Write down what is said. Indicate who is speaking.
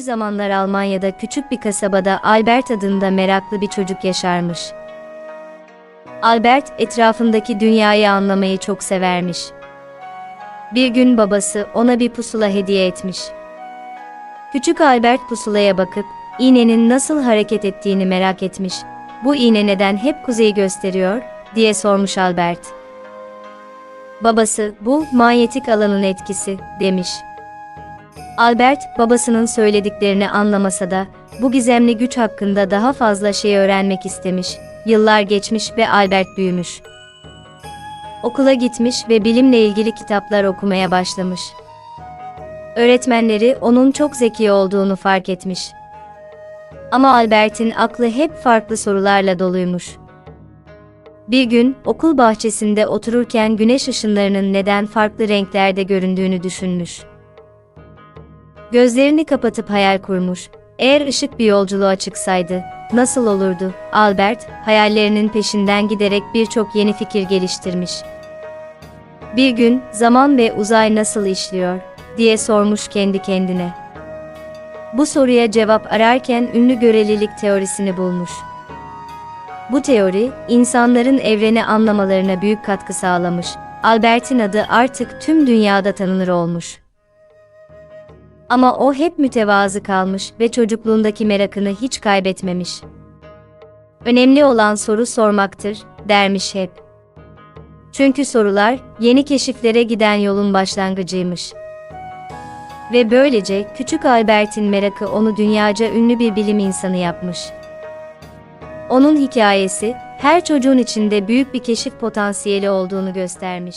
Speaker 1: zamanlar Almanya'da küçük bir kasabada Albert adında meraklı bir çocuk yaşarmış. Albert etrafındaki dünyayı anlamayı çok severmiş. Bir gün babası ona bir pusula hediye etmiş. Küçük Albert pusulaya bakıp iğnenin nasıl hareket ettiğini merak etmiş. Bu iğne neden hep kuzeyi gösteriyor diye sormuş Albert. Babası bu manyetik alanın etkisi demiş. Albert babasının söylediklerini anlamasa da bu gizemli güç hakkında daha fazla şey öğrenmek istemiş. Yıllar geçmiş ve Albert büyümüş. Okula gitmiş ve bilimle ilgili kitaplar okumaya başlamış. Öğretmenleri onun çok zeki olduğunu fark etmiş. Ama Albert'in aklı hep farklı sorularla doluymuş. Bir gün okul bahçesinde otururken güneş ışınlarının neden farklı renklerde göründüğünü düşünmüş. Gözlerini kapatıp hayal kurmuş. Eğer ışık bir yolculuğa çıksaydı, nasıl olurdu? Albert, hayallerinin peşinden giderek birçok yeni fikir geliştirmiş. Bir gün, zaman ve uzay nasıl işliyor, diye sormuş kendi kendine. Bu soruya cevap ararken ünlü görelilik teorisini bulmuş. Bu teori, insanların evreni anlamalarına büyük katkı sağlamış. Albert'in adı artık tüm dünyada tanınır olmuş. Ama o hep mütevazı kalmış ve çocukluğundaki merakını hiç kaybetmemiş. Önemli olan soru sormaktır, dermiş hep. Çünkü sorular, yeni keşiflere giden yolun başlangıcıymış. Ve böylece küçük Albert'in merakı onu dünyaca ünlü bir bilim insanı yapmış. Onun hikayesi, her çocuğun içinde büyük bir keşif potansiyeli olduğunu göstermiş.